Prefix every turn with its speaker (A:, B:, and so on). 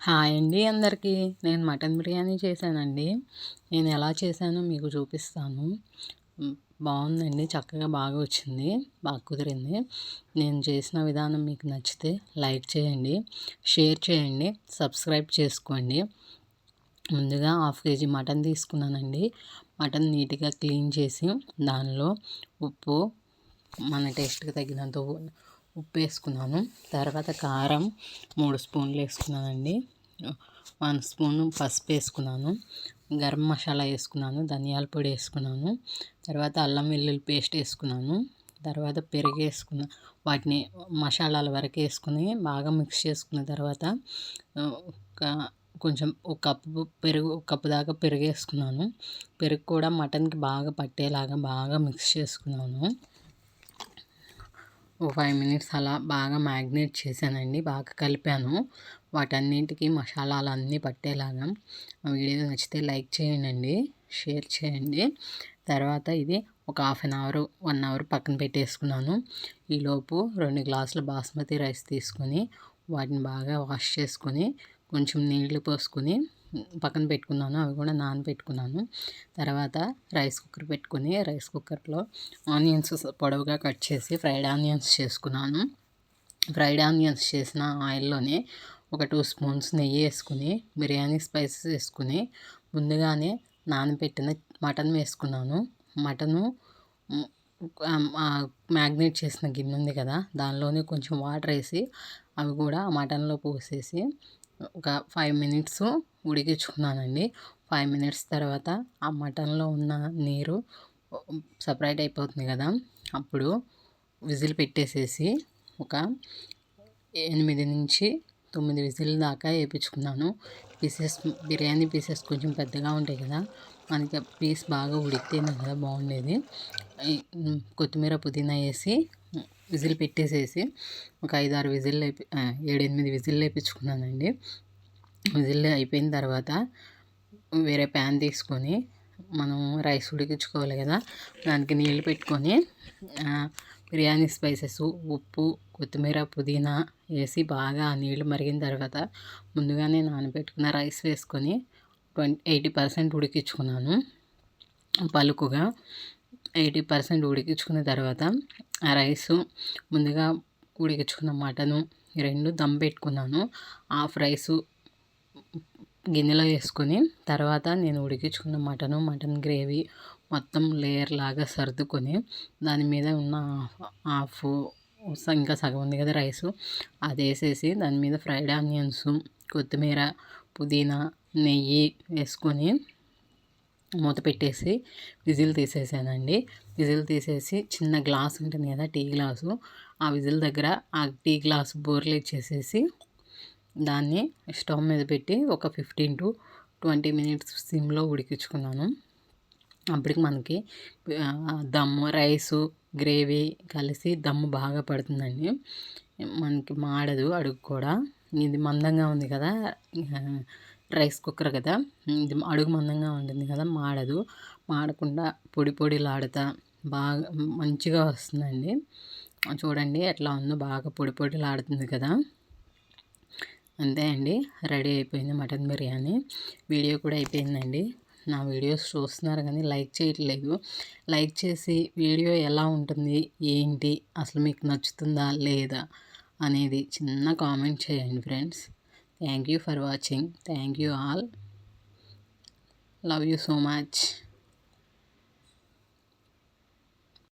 A: Hi అండి అందరికీ. నేను మటన్ బిర్యానీ చేశానండి. నేను ఎలా చేశానో మీకు చూపిస్తాను. బాగుందండి. చక్కగా బాగా వచ్చింది. బాగా కుదిరింది. నేను చేసిన విధానం మీకు నచ్చితే లైక్ చేయండి షేర్ చేయండి సబ్స్క్రైబ్ చేసుకోండి. ముందుగా హాఫ్ కేజీ మటన్ తీసుకున్నానండి. మటన్ నీట్గా క్లీన్ చేసి దానిలో ఉప్పు మన టేస్ట్కి తగినంత ఉప్పు వేసుకున్నాను. తర్వాత కారం మూడు స్పూన్లు వేసుకున్నానండి. వన్ స్పూన్ పసుపు వేసుకున్నాను. గరం మసాలా వేసుకున్నాను. ధనియాల పొడి వేసుకున్నాను. తర్వాత అల్లం వెల్లుల్లి పేస్ట్ వేసుకున్నాను. తర్వాత పెరుగు వేసుకున్న వాటిని మసాలాల వరకు వేసుకుని బాగా మిక్స్ చేసుకున్న తర్వాత ఒక కొంచెం ఒక కప్పు పెరుగు ఒక కప్పు దాకా పెరుగు వేసుకున్నాను. పెరుగు కూడా మటన్కి బాగా పట్టేలాగా బాగా మిక్స్ చేసుకున్నాను. ఒక ఫైవ్ మినిట్స్ అలా బాగా మ్యాగ్నేట్ చేశానండి. బాగా కలిపాను. వాటన్నింటికి మసాలాలు అన్నీ పట్టేలాగా వీడియో నచ్చితే లైక్ చేయండి షేర్ చేయండి. తర్వాత ఇది ఒక half an hour one hour పక్కన పెట్టేసుకున్నాను. ఈలోపు రెండు గ్లాసుల బాస్మతి రైస్ తీసుకొని వాటిని బాగా వాష్ చేసుకొని కొంచెం నీళ్ళు పోసుకొని పక్కన పెట్టుకున్నాను అవి కూడా నానబెట్టుకున్నాను. తర్వాత రైస్ కుక్కర్ పెట్టుకుని రైస్ కుక్కర్లో ఆనియన్స్ పొడవుగా కట్ చేసి ఫ్రైడ్ ఆనియన్స్ చేసుకున్నాను. ఫ్రైడ్ ఆనియన్స్ చేసిన ఆయిల్లోనే ఒక టూ స్పూన్స్ నెయ్యి వేసుకుని బిర్యానీ స్పైసెస్ వేసుకుని ముందుగానే నానబెట్టిన మటన్ వేసుకున్నాను. మటను మ్యాగ్నేట్ చేసిన గిన్నె ఉంది కదా దానిలోనే కొంచెం వాటర్ వేసి అవి కూడా మటన్లో పోసేసి ఒక ఫైవ్ మినిట్స్ ఉడికించుకున్నానండి. ఫైవ్ మినిట్స్ తర్వాత ఆ మటన్లో ఉన్న నీరు సపరేట్ అయిపోతుంది కదా అప్పుడు విజిల్ పెట్టేసేసి ఒక ఎనిమిది నుంచి తొమ్మిది విజిల్ దాకా వేయించుకున్నాను. పీసెస్ బిర్యానీ పీసెస్ కొంచెం పెద్దగా ఉంటాయి కదా మనకి పీస్ బాగా ఉడికితేనే కదా బాగుండేది. కొత్తిమీర పుదీనా వేసి విజిల్ పెట్టేసేసి ఒక ఐదు ఆరు విజిల్ ఏడు ఎనిమిది విజిల్ వేయించుకున్నానండి విజిల్ అయిపోయిన తర్వాత వేరే ప్యాన్ తీసుకొని మనం రైస్ ఉడికించుకోవాలి కదా దానికి నీళ్ళు పెట్టుకొని బిర్యానీ స్పైసెస్ ఉప్పు కొత్తిమీర పుదీనా వేసి బాగా నీళ్ళు మరిగిన తర్వాత ముందుగానే నానబెట్టుకున్న రైస్ వేసుకొని ట్వంటీ ఎయిటీ పర్సెంట్ ఉడికించుకున్నాను. పలుకుగా ఎయిటీ పర్సెంట్ ఉడికించుకున్న తర్వాత ఆ రైసు ముందుగా ఉడికించుకున్న మటను రెండు దమ్ పెట్టుకున్నాను. హాఫ్ రైసు గిన్నెలో వేసుకొని తర్వాత నేను ఉడికించుకున్న మటను మటన్ గ్రేవీ మొత్తం లేయర్ లాగా సర్దుకొని దాని మీద ఉన్న హాఫ్ ఇంకా సగం ఉంది కదా రైసు అది వేసేసి దాని మీద ఫ్రైడ్ ఆనియన్స్ కొత్తిమీర పుదీనా నెయ్యి వేసుకొని మూత పెట్టేసి విజిల్ తీసేసానండి. విజిల్ తీసేసి చిన్న గ్లాస్ ఉంటుంది కదా టీ గ్లాసు. ఆ విజిల్ దగ్గర ఆ టీ గ్లాస్ బోర్లు ఇచ్చేసేసి దాన్ని స్టవ్ మీద పెట్టి ఒక ఫిఫ్టీన్ టు ట్వంటీ మినిట్స్ సిమ్లో ఉడికించుకున్నాను. అప్పటికి మనకి దమ్ము రైసు గ్రేవీ కలిసి దమ్ము బాగా పడుతుందండి. మనకి మాడదు అడుగు కూడా. ఇది మందంగా ఉంది కదా రైస్ కుక్కర్ కదా? ఇది అడుగు మందంగా ఉంటుంది కదా? మాడదు. మాడకుండా పొడి పొడిలాడుతా. బాగా మంచిగా వస్తుందండి. చూడండి ఎట్లా ఉందో బాగా పొడి పొడిలాడుతుంది కదా? అంతే అండి. రెడీ అయిపోయింది మటన్ బిర్యానీ. వీడియో కూడా అయిపోయిందండి. నా వీడియోస్ చూస్తున్నారు కానీ లైక్ చేయట్లేదు. లైక్ చేసి వీడియో ఎలా ఉంటుంది? ఏంటి? అసలు మీకు నచ్చుతుందా లేదా? అనేది చిన్న కామెంట్ చేయండి friends. Thank you for watching. Thank you all. Love you so much.